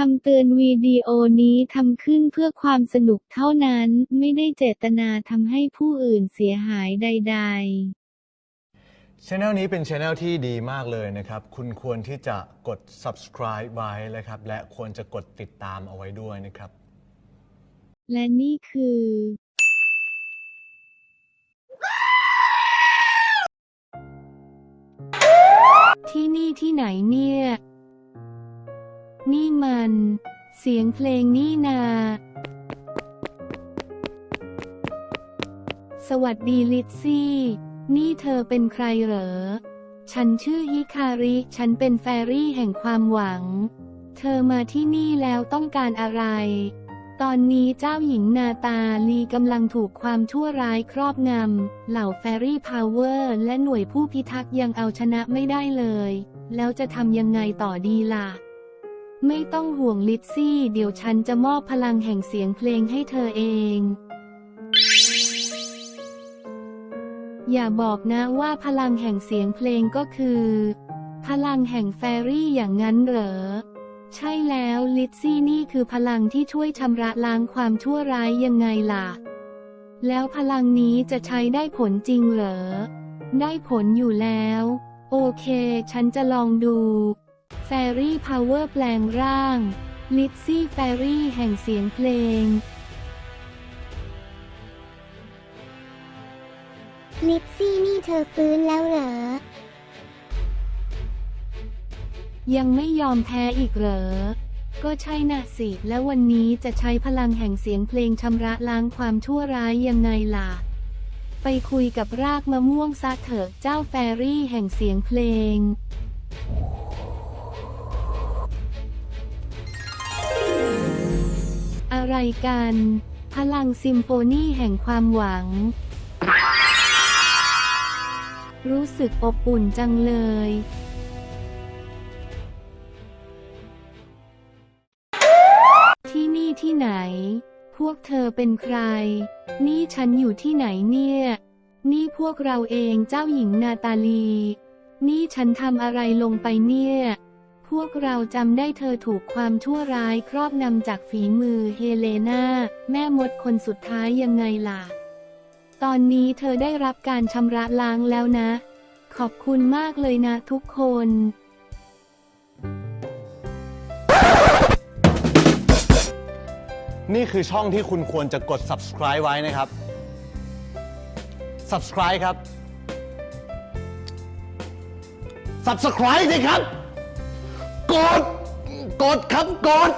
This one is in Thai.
คำเตือนวิดีโอนี้ทำขึ้นเพื่อความสนุกเท่านั้น ไม่ได้เจตนาทำให้ผู้อื่นเสียหายใด ๆช anel นี้เป็นช anel ที่ดีมากเลยนะครับ คุณควรที่จะกด subscribe ไว้นะครับ และควรจะกดติดตามเอาไว้ด้วยนะครับ และนี่คือ ที่นี่ที่ไหนเนี่ย นี่มัน เสียงเพลงนี่นา สวัสดีลิซซี่ นี่เธอเป็นใครเหรอ ฉันชื่อฮิคาริ ฉันเป็นแฟรี่แห่งความหวัง เธอมาที่นี่แล้วต้องการอะไร ตอนนี้เจ้าหญิงนาตาลีกำลังถูกความชั่วร้ายครอบงำ เหล่าแฟรี่พาวเวอร์และหน่วยผู้พิทักษ์ยังเอาชนะไม่ได้เลย แล้วจะทำยังไงต่อดีล่ะ ไม่ต้องห่วงลิซซี่เดี๋ยวฉันจะมอบพลังแห่งเสียงเพลงให้เธอเอง อย่าบอกนะว่าพลังแห่งเสียงเพลงก็คือ พลังแห่งแฟรี่อย่างนั้นเหรอ ใช่แล้วลิซซี่นี่คือพลังที่ช่วยชำระล้างความชั่วร้ายยังไงล่ะ แล้วพลังนี้จะใช้ได้ผลจริงเหรอ ได้ผลอยู่แล้ว โอเค ฉันจะลองดู แฟรี่พาวเวอร์แปลงร่าง ลิซซี่แฟรี่แห่งเสียงเพลงลิปซี่นี่เธอฟื้นแล้วเหรอ ยังไม่ยอมแพ้อีกเหรอ ก็ใช่น่ะสิ แล้ววันนี้จะใช้พลังแห่งเสียงเพลงชำระล้างความชั่วร้ายยังไงล่ะ ไปคุยกับรากมะม่วงซะเถอะเจ้าแฟรี่แห่งเสียงเพลง อะไรกัน พลังซิมโฟนีแห่งความหวัง รู้สึกอบอุ่นจังเลยที่นี่ที่ไหน พวกเธอเป็นใคร นี่ฉันอยู่ที่ไหนเนี่ย นี่พวกเราเองเจ้าหญิงนาตาลี นี่ฉันทำอะไรลงไปเนี่ย พวกเราจำได้เธอถูกความชั่วร้ายครอบงำจากฝีมือเฮเลนาแม่มดคนสุดท้ายยังไงล่ะ ตอนนี้เธอได้รับการชำระล้างแล้วนะ ขอบคุณมากเลยนะทุกคนนี่คือช่องที่คุณควรจะกด subscribe ไว้นะครับ subscribe ครับ subscribe สิครับ กด กดครับกด